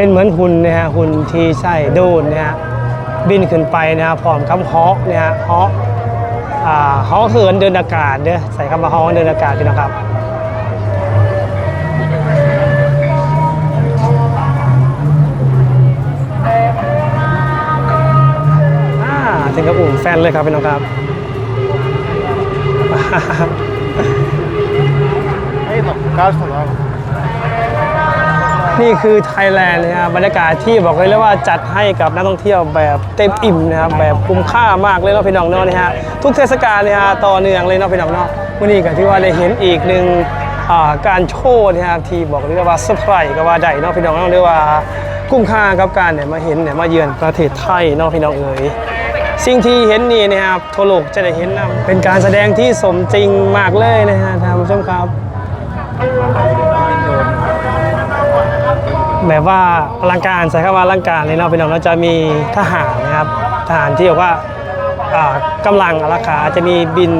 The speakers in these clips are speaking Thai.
เป็นเหมือนหุ่นนะฮะหุ่นที่ใส่ดรนนะฮะบินขึ้นไปนะฮะพร้อมคำฮอกนะฮะฮอกอ่าฮอกเหินเดินอากาศเด้อใส่คำว่าฮอกเดินอากาศพี่น้องครับอ่าถึงกับอุ่มแฟนเลยครับพี่น้องครับ Hey, look, guys, hello. นี่คือไทยแลนด์นะครับบรรยากาศที่บอกเลยเลยว่าจัดให้กับนักท่องเที่ยวแบบเต็มอิ่มนะครับแบบคุ้มค่ามากเลยเนาะพี่น้องเนาะนี่ฮะทุกเทศกาลเนี่ยฮะต่อเนื่องเลยเนาะพี่น้องเนาะวันนี้ก็ที่ว่าได้เห็นอีกหนึ่งการโชว์นะครับที่บอกเลยว่าเซอร์ไพรส์ก็ว่าได้เนาะพี่น้องเนาะเรียกว่าคุ้มค่ากับการเนี่ยมาเห็นเนี่ยมาเยือนประเทศไทยเนาะพี่น้องเอ๋ยสิ่งที่เห็นนี่นะครับทั่วโลกจะได้เห็นนะเป็นการแสดงที่สมจริงมากเลยนะฮะท่านผู้ชมครับ แบบว่าอลังการใส่คำว่าอลังการเลยเนาะพี่น้องเราจะมีทหารนะครับทหารที่บอกว่าอ่าลังอาราขาจะมีบิน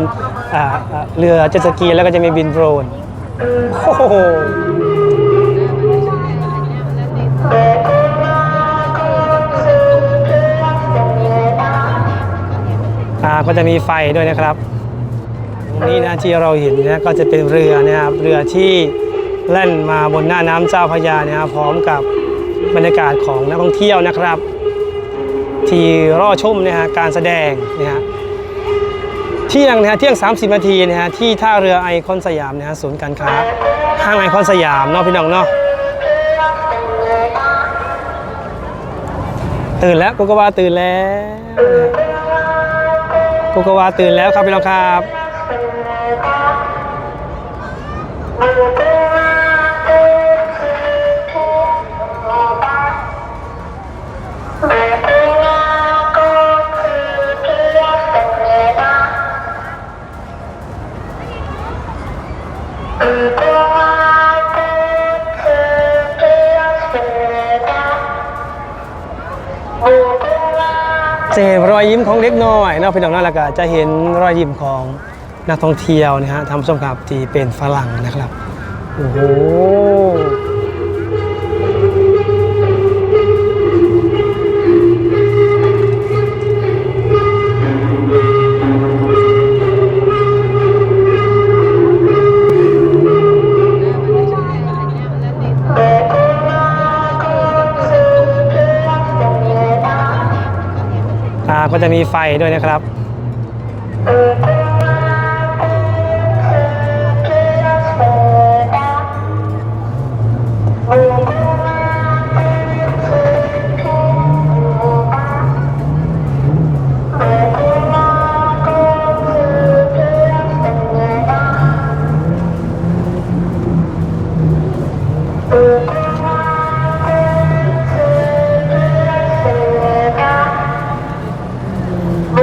เรือเจ็ตสกีแล้วก็จะมีบินโดรนโอ้โหก็จะมีไฟด้วยนะครับ ตรงนี้นะที่เราเห็นนะก็จะเป็นเรือนะครับเรือที่ แล่นมาบนหน้าน้ำเจ้าพระยาเนะครับพร้อมกับบรรยากาศของนักท่องเที่ยวนะครับ ที่รอชมนะฮะการแสดงนะฮะเที่ยงนะฮะเที่ยง 30 นาทีนะฮะที่ท่าเรือไอคอนสยามนะฮะศูนย์การค้าห้างไอคอนสยามเนาะพี่น้องเนาะตื่นแล้วกูก็ว่าตื่นแล้วกูก็ว่าตื่นแล้วครับพี่น้องครับ จะเห็นรอยยิ้มของเด็กน้อยนาะพี่น้องน่ารักจะเห็นรอยยิ้มของนักท่องเที่ยวนะฮะทำส้มครับที่เป็นฝรั่งนะครับ โอ้โห จะมีไฟด้วยนะครับ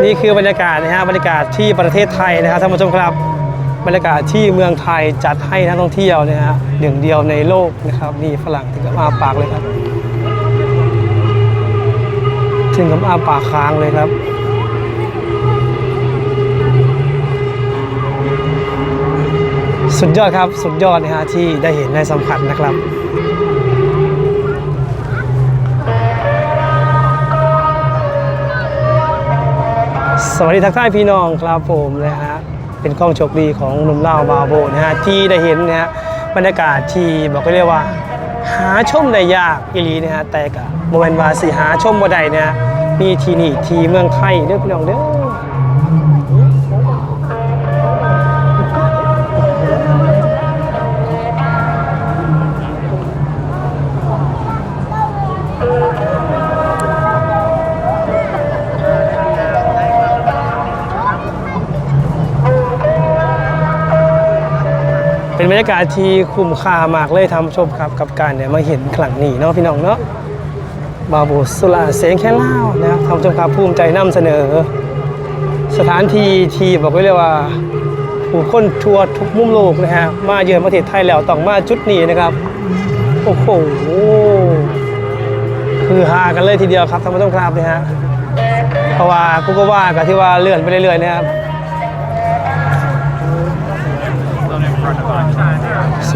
นี่คือบรรยากาศนะฮะบรรยากาศที่ประเทศไทยนะครับท่านผู้ชมครับ บรรยากาศที่เมืองไทยจัดให้นักท่องเที่ยวนะฮะหนึ่งเดียวในโลกนะครับนี่ฝรั่งถึงกับอาปากเลยครับถึงกับอาปากค้างเลยครับสุดยอดครับ สุดยอดนะฮะที่ได้เห็นได้สัมผัสนะครับ สวัสดีทักทายพี่น้องครับผมนะฮะเป็นกล้องโชคดีของหนุ่มเล่าบาโบนะฮะที่ได้เห็นนะฮะบรรยากาศที่บอกก็เรียกว่า หาชมได้ยากอีหลีนะฮะแต่กับบริเวณวาสีหาชมบ่ได้นะฮะมีที่นี่ที่เมืองไทยเด้อพี่น้องเด้อ บรรยากาศที่คุ้มค่ามากเลยทำชมครับกับการเนี่ยมาเห็นครั้งนี้เนาะพี่น้องเนาะบาบูสุราเสียงแค่เล่านะครับทำชมครับภูมิใจนำเสนอ สถานที่ที่บอกไว้เลยว่าผู้คนทั่วทุกมุมโลกนะฮะมาเยือนประเทศไทยแล้วต้องมาจุดนี้นะครับโอ้โหคือฮากันเลยทีเดียวครับท่านผู้ชมครับนะฮะเพราะว่ากูก็ว่ากับที่ว่าเลื่อนไปเรื่อยๆนะครับ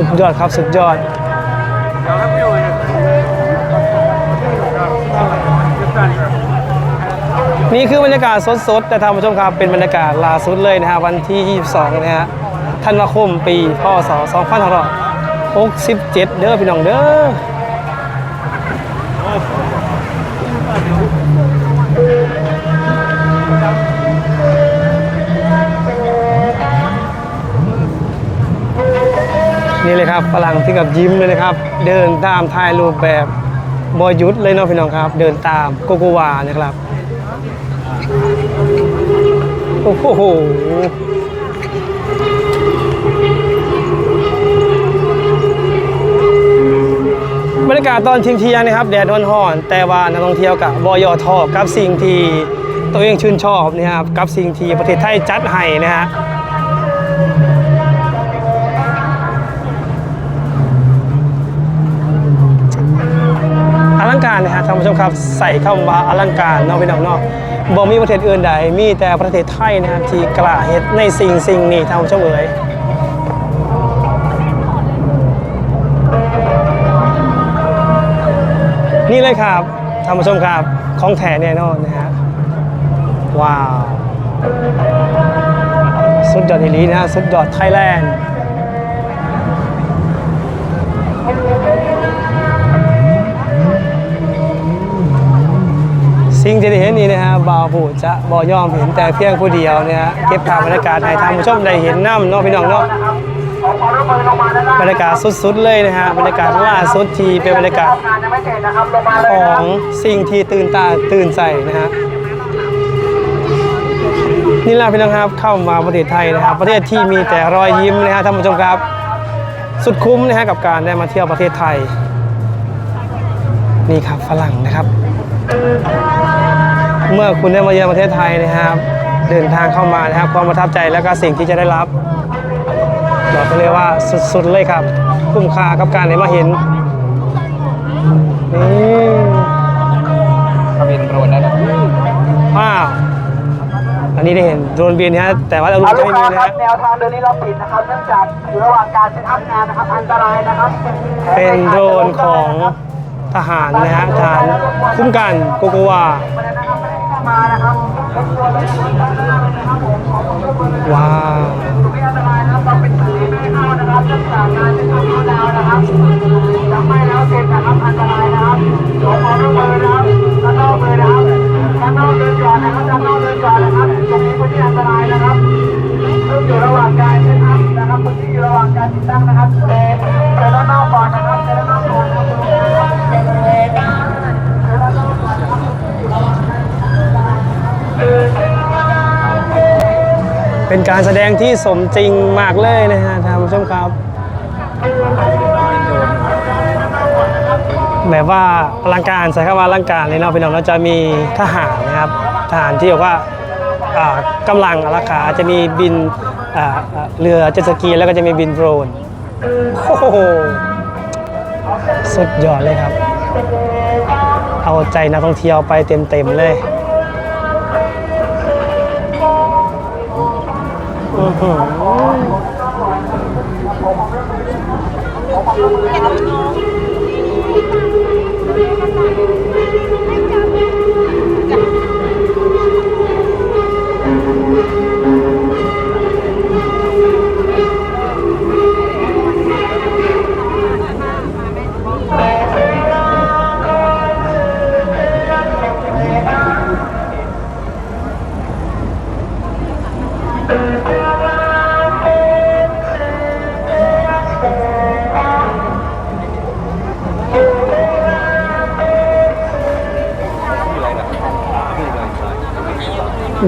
สุดยอดครับสุดยอดนี่คือบรรยากาศสดๆนะท่านผู้ชมครับเป็นบรรยากาศลาสุดเลยนะฮะวันที่ 22 นะฮะธันวาคมปีพศ2567 เด้อพี่น้องเด้อ นี่เลยครับฝรั่งที่กับยิ้มเลยนะครับ เดินตามถ่ายรูปแบบบอยยุทธเลยเนาะพี่น้องครับ เดินตามโกโกวานะครับโอ้โหบรรยากาศตอนทิ้งเที่ยงนะครับ แดดร้อนๆแต่ว่านักท่องเที่ยวกับบอยอทอกับสิ่งที่ตัวเองชื่นชอบนะครับกับสิ่งที่ประเทศไทยจัดให้นะฮะ ลังการนะฮะท่านผู้ชมครับใส่เข้ามาอลังการนาะพี่น้องเนาะบ่มีประเทศอื่นใดมีแต่ประเทศไทยนะฮะที่กล้าเฮ็ดในสิ่งสิ่งนี้ท่านผู้ชมเอ๋ยนี่เลยครับท่านผู้ชมครับของแท้แน่นอนนะฮะว้าวสุดยอดอีลีนะสุดยอดไทยแลนด์ สิ่งที่ได้เห็นนี้นะฮะบ่าวผู้จะบ่ยอมเห็นแต่เพียงผู้เดียวเนี่ยฮะเก็บภาพบรรยากาศให้ท่านผู้ชมได้เห็นน้ำเนาะพี่น้องเนาะบรรยากาศสุดๆเลยนะฮะบรรยากาศล่าสุดที่เป็นบรรยากาศของสิ่งที่ตื่นตาตื่นใจนะฮะนี่แหละพี่น้องครับเข้ามาประเทศไทยนะครับ ประเทศที่มีแต่รอยยิ้มนะฮะท่านผู้ชมครับ สุดคุ้มนะฮะกับการได้มาเที่ยวประเทศไทย นี่ครับฝรั่งนะครับ เมื่อคุณได้มาเยือนประเทศไทยนะครับ เดินทางเข้ามานะครับ ความประทับใจแล้วก็สิ่งที่จะได้รับบอกได้เลยว่าสุดๆเลยครับคุ้มค่ากับการได้มาเห็นนี่เขาเป็นโดรนแล้วนะว้าวอันนี้ได้เห็นโดรนบินนะฮะแต่ว่าเราเอาจะลูกไม่มีค้านะครัฮะบแนวทางเดินนี้เราปิดนะครับเนื่องจากอยู่ระหว่างการเซตอัพงานนะครับอันตรายนะครับ เป็นโดรนของทหารนะฮะทหารคุ้มกันโกโกวา มานะครับรบกวนไม่ต้องด้านหน้าเลยนะครับผมขอความร่วมมือเลยว้าวไม่อันตรายนะครับเราเป็นสีไม่เข้านะครับเนื่องจากงานเป็นเข้าดาวนะครับจะไม่แล้วเสร็จนะครับอันตรายนะครับขอความร่วมมือนะครับด้านนอกเลยนะครับด้านนอกเดินก่อนนะครับด้านนอกเดินก่อนนะครับตรงนี้พื้นที่อันตรายนะครับซึ่งอยู่ระหว่างการเซตอัพนะครับพื้นที่อยู่ระหว่างการติดตั้งนะครับเดินเดินด้านนอกก่อนนะครับ เป็นการแสดงที่สมจริงมากเลยนะฮะท่านผู้ชมครับ แบบว่าอลังการใส่คำว่าอลังการเลยเนาะพี่น้องเราจะมีทหารนะครับทหารที่บอกว่าอ่ากำลังอารักขาจะมีบินอ่าอ่าเรือเจ็ตสกีแล้วก็จะมีบินโดรนโอ้โหสุดยอดเลยครับ เอาใจนักท่องเที่ยวไปเต็มๆเลย อื้อหื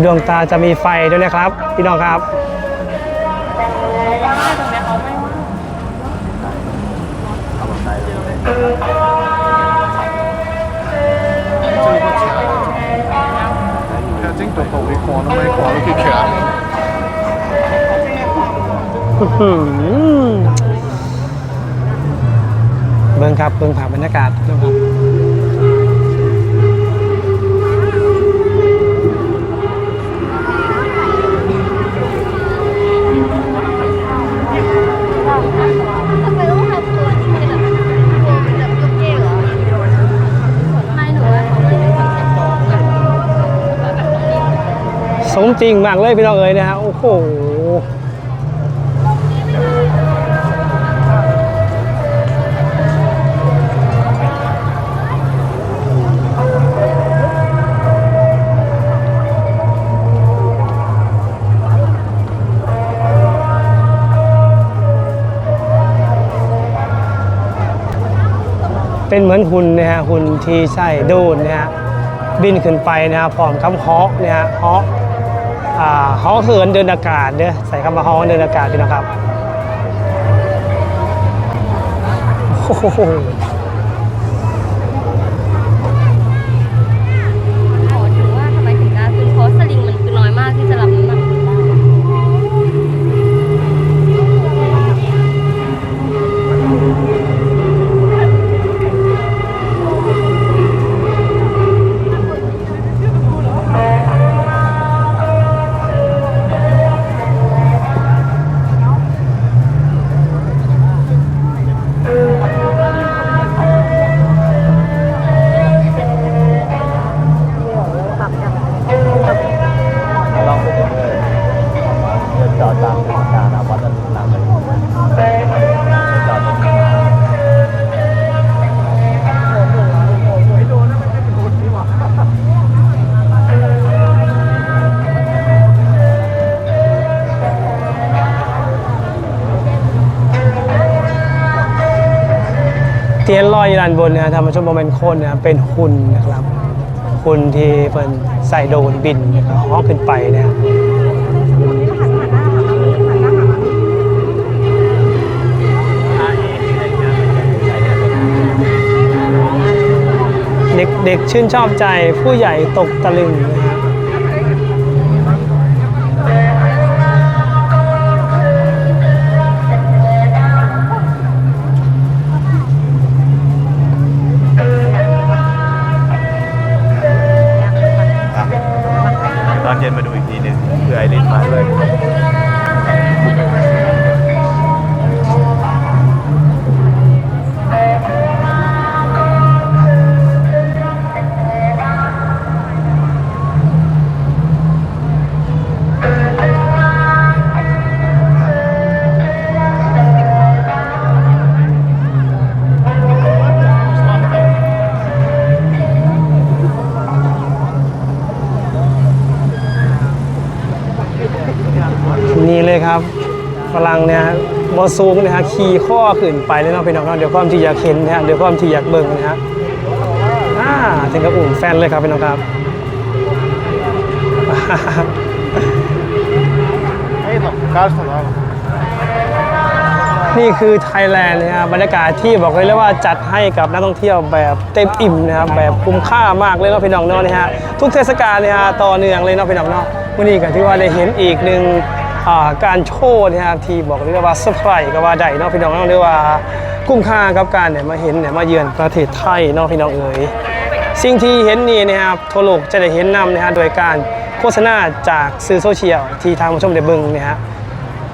ดวงตาจะมีไฟด้วยนะครับ พี่น้องครับ Jag tänkte på vi kvar när man är kvar och i kö. อื้อหือเบิ้งครับเบิ้งผ่านบรรยากาศนะครับ สมจริงมากเลยพี่น้องเอ๋ยนะฮะโอ้โหเป็นเหมือนหุ่นนะฮะหุ่นที่ใส่โดรนนะฮะบินขึ้นไปนะฮะพร้อมคำฮอกนะฮะฮอก อ่าฮอเหินเดินอากาศเด้อใส่คำว่าฮอเดินอากาศพี่น้องครับโอ้โห ยนลอยอยู่ด้านบนนะฮะธรรมชมโมเมนต์คนนะเป็นหุ่นนะครับหุ่นที่เป็นใส่โดนบินนะครับฮอกขึ้นไปนะเด็กเด็กชื่นชอบใจผู้ใหญ่ตกตะลึงนะฮะต บอสูงนะฮะขี่ข้อขึ้นไปเลยเนาะพี่น้องเนาะเดี๋ยวความที่อยากเห็นนะฮะเดี๋ยวความที่อยากเบิ่งนะฮะอ่าถึงกับอุ่มแฟนเลยครับพี่น้องครับนี่คือไทยแลนด์นะฮะบรรยากาศที่บอกเลยเลยว่าจัดให้กับนักท่องเที่ยวแบบเต็มอิ่มนะครับแบบคุ้มค่ามากเลยเนาะพี่น้องเนาะนะฮะทุกเทศกาลเนี่ยฮะต่อเนื่องเลยเนาะพี่น้องเนาะวันนี้ก็ที่ว่าได้เห็นอีกหนึ่ง การโชว์นะฮะที่บอกเลยกว่าเซอร์ไพรส์ก็ว่าได้เนาะพี่น้องเรียกว่าคุ้มค่ากับการเนี่ยมาเห็นเนี่ยมาเยือนประเทศไทยเนาะพี่น้องเอ๋ยสิ่งที่เห็นนี่นะครับทั่วโลกจะได้เห็นนำนะฮะโดยการโฆษณาจากสื่อโซเชียลที่ทางผู้ชมได้เบิ่งนะฮะ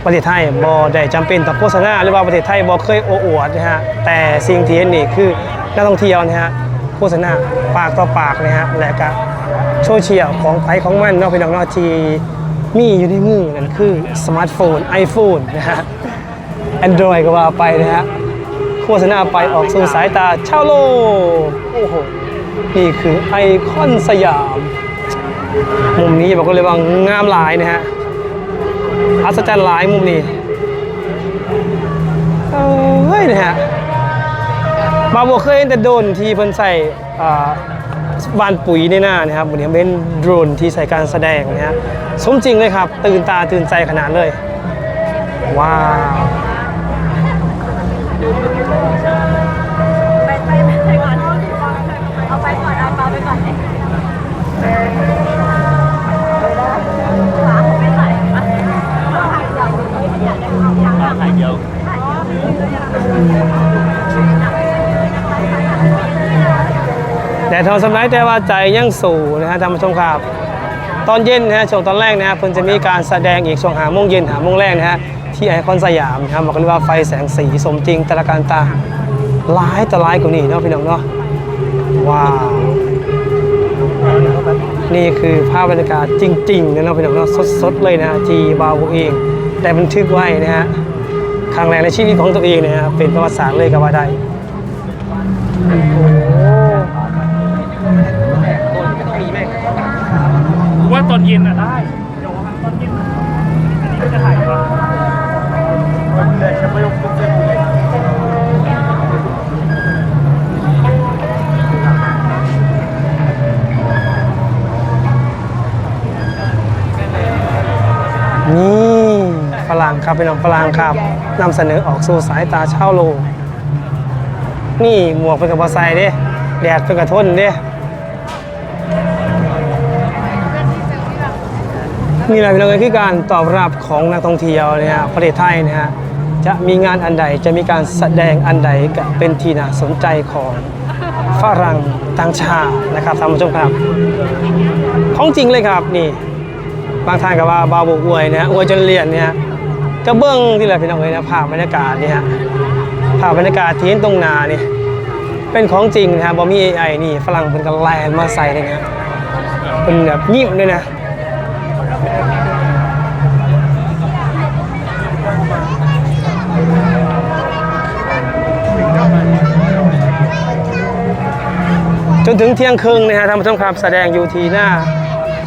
ประเทศไทยบ่ได้จำเป็นต้อโฆษณาหรือว่าประเทศไทยบ่เคยโอ้อวดนะฮะแต่สิ่งที่เห็นนี่คือนักท่องเที่ยวนะฮะโฆษณาปากต่อปากนะฮะและก็โซเชียลของไผของมันนาะพี่น้องนาะที่ มีอยู่ในมือนั่นคือสมาร์ทโฟน iPhone นะฮะ Android ก็ว่าไปนะฮะโฆษณาไปออกสู่สายตาชาวโลกโอ้โห นี่คือไอคอนสยาม มุมนี้บอกก็เลยว่างามหลายนะฮะอัศจรรย์หลายมุมนี้เอ้ยนะฮะบาบัวเคยเห็นแต่โดนที่เพิ่นใส่อ่า บ้านปุ๋ยในหน้านะครับวันนี้เป็นโดรนที่ใส่การแสดงนะฮะสมจริงเลยครับ ตื่นตาตื่นใจขนาดเลย ว้าวไปไปไปก่อนเอาไปก่อนเอาปลาไปก่อนเลยขาไปะถ่ายเดียว แต่ทองสำนักแต่ว่าใจยังสู่นะฮะท่านผู้ชมครับ ตอนเย็นนะฮะช่วงตอนแรกนะฮะเพิ่นจะมีการแสดงอีกช่วงหาโมงเย็นหาโมงแรกนะฮะที่ไอคอนสยามนะครับบอกเลยว่าไฟแสงสีสมจริงแต่ละการตาหลายต่อหลายกว่านี้เนาะพี่น้องเนาะว้าวนี่คือภาพบรรยากาศจริงๆนะเนาะพี่น้องเนาะสดๆเลยนะที่บาวเองแต่บันทึกไว้นะฮะครั้งแรกในชีวิตของตัวเองนยนะเป็นประวัติศาสตร์เลยก็ว่าได้โอ้ ว่าตอนเย็นอะได้ เดี๋ยวตอนเย็นอันนี้ก็จะถ่ายว่าวันนี้ฉันไม่ยกขึ้นเส้นเลยนี่ฝรั่งครับพี่น้องฝรั่งครับนำเสนอออกสู่สายตาชาวโลกนี่หมวกเป็นกับบอไซเด้แดดเป็นกระทนเด้ นี่แหละพี่น้องคือการตอบรับของนักท่องเที่ยวเนี่ยฮะประเทศไทยนะฮะจะมีงานอันใดจะมีการแสดงอันใดก็เป็นที่น่าสนใจของฝรั่งต่างชาตินะครับท่านผู้ชมครับ ของจริงเลยครับนี่ บางท่านก็ว่าบาบกอวยนะอวยจนเลียนเนี่ยก็เบื้องที่แหละพี่น้องเอ้ยนะภาพบรรยากาศเนี่ยภาพบรรยากาศที่เห็นตรงนานี่เป็นของจริงนะครับบอมี AI นี่ฝรั่งเป็นกันแลนมาใส่เลยนะเป็นแบบยิ้มด้วยนะ จนถึงเที่ยงครึ่งนะฮะท่านผู้ชมครับแสดงอยู่ที่หน้า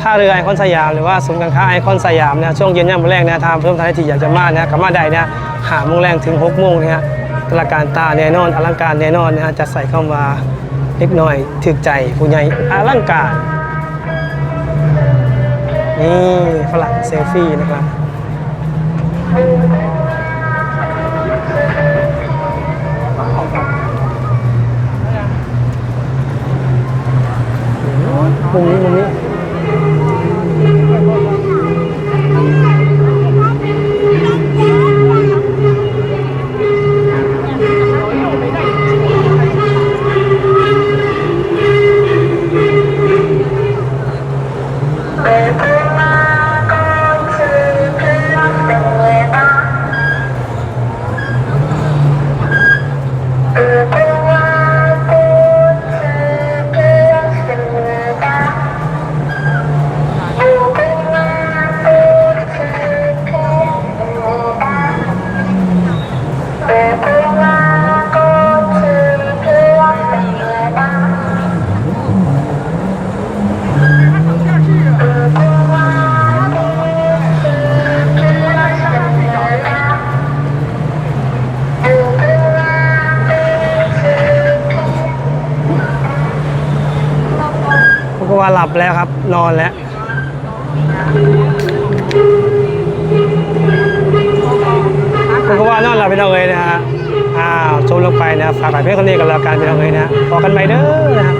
ท่าเรือไอคอนสยามหรือว่าศูนย์การค้าไอคอนสยามนะช่วงเย็นย่ำแรงนะทางเพิ่มทางที่อยากจะมานะกลับมาได้นะหาโมงแรงถึง6โมงนะฮะตลาการตาแน่นอนอลังการแน่นอนนะฮะจะใส่เข้ามาเล็กน้อยถึกใจผู้ใหญ่อลังการนี่ฝรั่งเซลฟี่นะครับ มุมนี้มุมนี้ ว่าหลับแล้วครับ นอนแล้ว คุณก็ว่านอนหลับไปนอนเลยนะฮะอ้าวชมลงไปนะฝากหลายเพื่อนคนนี้กันแล้วกันไปนอนเลยนะพอกันไปเด้อนะครับ